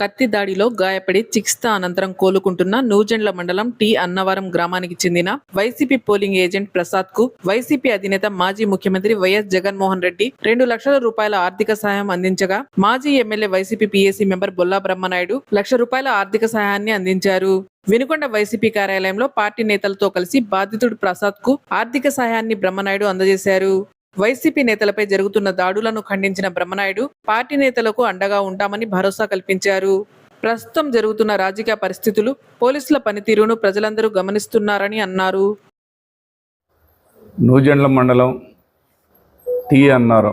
కత్తి దాడిలో గాయపడి చికిత్స అనంతరం కోలుకుంటున్న నూజెండ్ల మండలం టి అన్నవరం గ్రామానికి చెందిన వైసీపీ పోలింగ్ ఏజెంట్ ప్రసాద్కు వైసీపీ అధినేత మాజీ ముఖ్యమంత్రి వైఎస్ జగన్మోహన్ రెడ్డి రెండు లక్షల రూపాయల ఆర్థిక సహాయం అందించగా మాజీ MLA YCP PAC member Bolla Brahmanaidu లక్ష రూపాయల ఆర్థిక సహాయాన్ని అందించారు. వినుకొండ వైసీపీ కార్యాలయంలో పార్టీ నేతలతో కలిసి బాధితుడు ప్రసాద్కు ఆర్థిక సహాయాన్ని బ్రహ్మనాయుడు అందజేశారు. వైసీపీ నేతలపై జరుగుతున్న దాడులను ఖండించిన బ్రహ్మనాయుడు పార్టీ నేతలకు అండగా ఉంటామని భరోసా కల్పించారు ప్రస్తుతం జరుగుతున్న రాజకీయ పరిస్థితులు పోలీసుల పనితీరును ప్రజలందరూ గమనిస్తున్నారని అన్నారు నూజెండ్ల మండలం టీ అన్నారు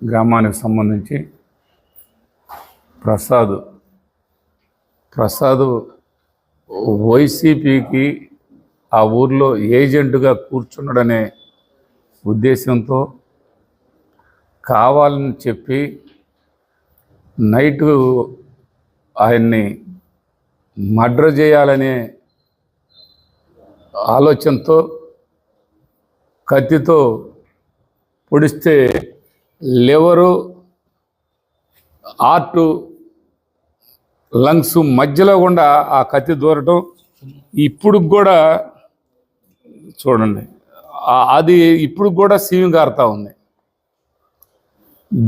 గ్రామానికి సంబంధించి ప్రసాద్ ప్రసాద్ వైసీపీకి ఆ ఊర్లో ఏజెంటుగా కూర్చున్నాడనే ఉద్దేశంతో కావాలని చెప్పి నైటు ఆయన్ని మర్డర్ చేయాలనే ఆలోచనతో కత్తితో పొడిస్తే లివరు ఆర్టు లంగ్స్ మధ్యలో కూడా ఆ కత్తి దూరటం ఇప్పుడు కూడా చూడండి. అది ఇప్పుడు కూడా సీమ్ గారుతా ఉంది.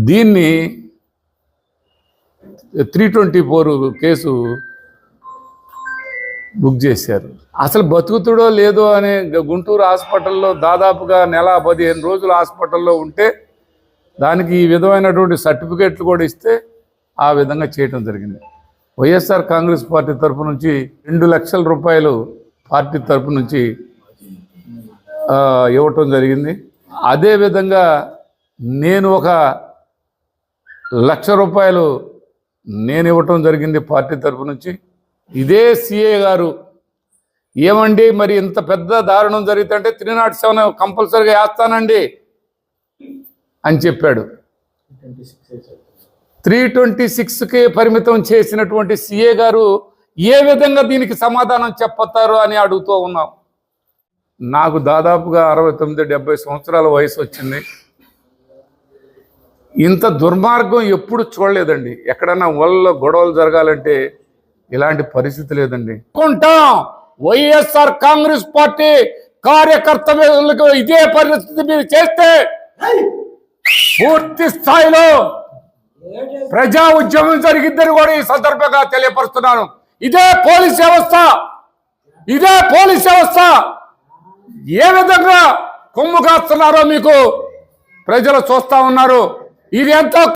దీన్ని three twenty four case book చేశారు. అసలు బతుకుతుడో లేదో అనే గుంటూరు హాస్పిటల్లో దాదాపుగా నెల పదిహేను రోజులు హాస్పిటల్లో ఉంటే దానికి ఈ విధమైనటువంటి సర్టిఫికేట్లు కూడా ఇస్తే ఆ విధంగా చేయటం జరిగింది. వైఎస్ఆర్ కాంగ్రెస్ పార్టీ తరపు నుంచి రెండు లక్షల రూపాయలు పార్టీ తరపు నుంచి ఇవ్వటం జరిగింది. అదేవిధంగా నేను ఒక లక్ష రూపాయలు నేను ఇవ్వటం జరిగింది పార్టీ తరపు నుంచి. ఇదే సిఏ గారు ఏమండి మరి ఇంత పెద్ద దారుణం జరిగితే త్రీ నాట్ సెవెన్ కంపల్సరీగా వేస్తానండి అని చెప్పాడు. త్రీ ట్వంటీ సిక్స్కి పరిమితం చేసినటువంటి సిఏ గారు ఏ విధంగా దీనికి సమాధానం చెప్పతారు అని అడుగుతూ ఉన్నాం. నాకు దాదాపుగా అరవై తొమ్మిది డెబ్బై సంవత్సరాల వయసు వచ్చింది. ఇంత దుర్మార్గం ఎప్పుడు చూడలేదండి. ఎక్కడన్నా ఊళ్ళో గొడవలు జరగాలంటే ఇలాంటి పరిస్థితి లేదండి. అనుకుంటాం వైఎస్ఆర్ కాంగ్రెస్ పార్టీ కార్యకర్తలకు ఇదే పరిస్థితి మీరు చేస్తే పూర్తి స్థాయిలో ప్రజా ఉద్యమం జరిగిద్దని కూడా ఈ సందర్భంగా తెలియపరుస్తున్నాను. ఇదే పోలీస్ వ్యవస్థ ఇదే పోలీస్ వ్యవస్థ. ఏ విధంగా కొమ్ము కాస్తున్నారో మీకు ప్రజలు చూస్తా ఉన్నారు. ఇది ఎంతో